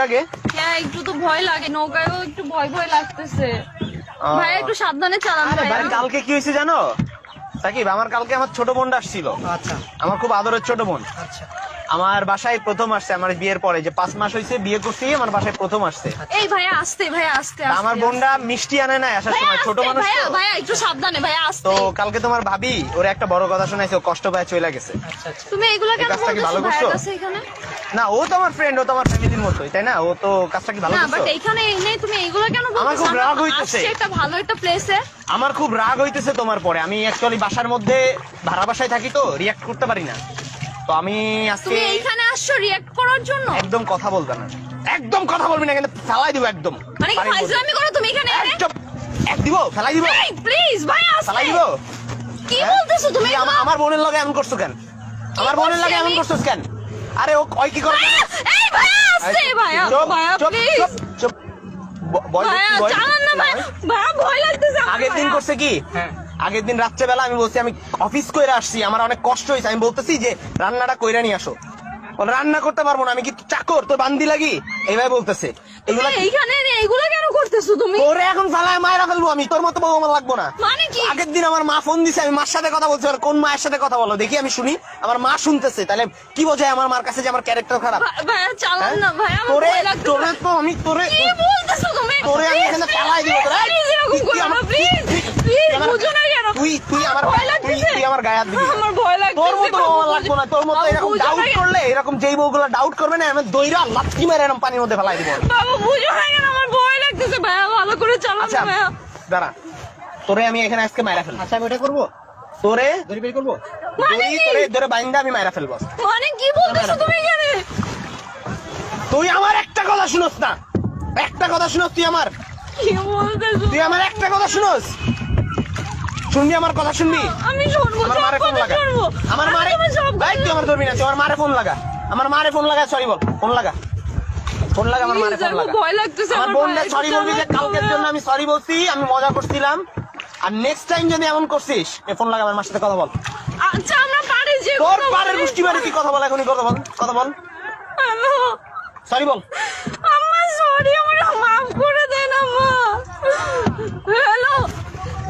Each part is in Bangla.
লাগে? হ্যাঁ একটু তো ভয় লাগে নৌকায়ও একটু ভয় ভয় লাগতেছে। ভাই একটু সাবধানে চালান আরে ভাই ভাই, কালকে কি হয়েছে জানো? সাকিব আমার কালকে আমার ছোট বোনটা আসছিল। আচ্ছা। আমার খুব আদরের ছোট বোন। আচ্ছা। আমার বাসায় প্রথম আসছে আমার বিয়ের পরে যে পাঁচ মাস হয়েছে বিয়ে করছি আমার বাসায় প্রথম আসছে। এই ভাইয়া আসতে ভাইয়া আসতে আমার বোনটা মিষ্টি আনে না আসার সময় ছোট মানুষ ভাইয়া ভাইয়া একটু সাবধানে ভাইয়া আসতে। তো কালকে তোমার ভাবি ওর একটা বড় কথা শোনাইছে ও কষ্ট পায় চলে গেছে। আচ্ছা আচ্ছা। তুমি এগুলা কেন কি ভালো করছ? এখানে? না ও তো আমার ফ্রেন্ড ও তো আমার ফ্যামিলির মতোই তাই না? ও তো কাজটা কি ভালো না বাট করছ এইখানে এনে তুমি এগুলা কেন বলছো আমার খুব রাগ হইতেছে। একটা ভালো একটা প্লেসে আমার খুব রাগ হইতেছে তোমার পরে আমি অ্যাকচুয়ালি বাসার মধ্যে ভাড়া বাসায় থাকি তো রিয়াক্ট করতে পারি না। তো আমি আজকে তুমি এইখানে আসছো রিয়াক্ট করার জন্য? একদম কথা বলবে না। একদম কথা বলবি না কিন্তু ফেলাই দিব একদম। মানে কি ফাইজলামি করো তুমি এখানে? একদম। এক দিব ফেলাই দিব। এই প্লিজ ভাইয়া ফেলাই দিব। কি হ্যাঁ? বলতেছো তুমি আমার বোনের লগে এমন করছ কেন? আমার বোনের করছি লগে এমন আমি? করছোস কেন? আরে ও কয় কি করে? ভাইয়া, এই ভাইয়া চুপ, ভাইয়া চুপ, প্লিজ চুপ, চুপ। ভয় লাগতেছে আগের দিন করছে কি? হ্যাঁ। আগের দিন রাত্রেবেলা আমি বলছি আমি অফিস করে আসছি আমার অনেক কষ্ট হয়েছে আমি বলতেছি যে রান্নাটা কইরা নিয়ে আসো। রান্না করতে পারব না আমি কি চাকর? তোর বান্দি লাগি? এইভাবে বলতেছে। এগুলা এইখানে এনে কেন করতেছো তুমি? তোরে এখন ফালায় মায়েরা ফেলব আমি তোর মতো বউ আমার লাগবো না। মানে কি? আগের দিন আমার মা ফোন দিছে আমি মার সাথে কথা বলছি কোন মায়ের সাথে কথা বলো? দেখি আমি শুনি আমার মা শুনতেছে তাহলে কি বোঝায় আমার মার কাছে যে আমার ক্যারেক্টার খারাপ? ভাইয়া চালান হ্যাঁ? না আমার তোরে তোরে তো আমি তোরে কি বলতেছো তুমি? তোরে আমি এখানে ফেলাই দিব তোরে প্লিজ এরকম তুই করো না আমার- প্লিজ তুই- তুই প্লিজ আমার- বুঝো না কেন তুই আমার তুই তুই আমার গায়ে হাত দিবি। আমার ভয় লাগতেছে। তোর মতো আমার লাগবো না তোর মতো এরকম ডাউট করলে এরকম যেই বউগুলো ডাউট করবে না আমি দইরা লাথি মেরে এরকম পানির মধ্যে ফেলাই দিব। বাবু বুঝো না কেন আমার ভয় লাগতেছে ভাইয়া ভালো করে চালান ভাইয়া। দাঁড়া। তোরে আমি এখানে আজকে মাইরা ফেলব। আচ্ছা আমি ওটা করব? তোরে দড়ি বের করব? মানে দড়ি কি? তোরে ধরে বাইন্দা আমি মাইরা ফেলব। মানে কি বলতেছো তুমি এখানে? তুই আমার একটা কথা শুনস না। একটা কথা শুনস তুই আমার। তুই আমার একটা কথা শুনস। শুনবি আমার কথা শুনবি? আমি শুনব আমার মারে ফোন লাগা। আমার মারে ভাই তুই আমার ধরবি না তুই আমার মারে ফোন লাগা। আমার মারে ফোন লাগা সরি বল ফোন লাগা। ফোন লাগা আমার মারে ফোন লাগা। ভয় লাগতেছে আমার ভাই, সরি বলবি যে কালকের জন্য আমি সরি বলছি আমি মজা করছিলাম। আর নেক্সট টাইম যদি এমন করছিস এ ফোন লাগা আমার মার সাথে কথা বল। আচ্ছা আমরা পারি যে তোর বলি। গোষ্ঠী বাড়ি তুই কথা বল এখনই কথা বল কথা বল। সরি বল আম্মা সরি আমার মাফ করে দেন আম্মা হ্যালো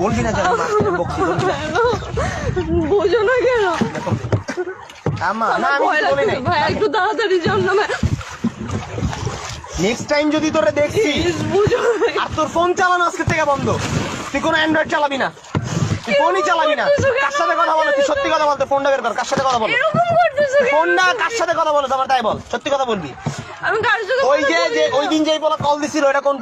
বলবি না যে আমি বকছি বলবি না। হ্যালো না কেন? আমা না আমার আমি ভয় কিছু বলি লাগতেছে নাই। ভাই একটু তাড়াতাড়ি যান না ভাই। নেক্সট টাইম যদি তোরে দেখছি প্লিজ বুঝো না আর তোর ফোন চালানো আজকে থেকে বন্ধ। তুই কোনো অ্যান্ড্রয়েড চালাবি না। তুই ফোনই চালাবি না। করতেছো কেন কার সাথে কথা বলো? তুই সত্যি কথা বলতে ফোনটা বের কর। কার সাথে কথা বলো? এরকম করতেছো কেন? ফোনটা কার সাথে কথা বলো? তোমার তাই বল। সত্যি কথা বলবি। আমি কার সাথে ওই কথা যে বলি যে না। ওই দিন যেই বলা কল দিছিল কোন?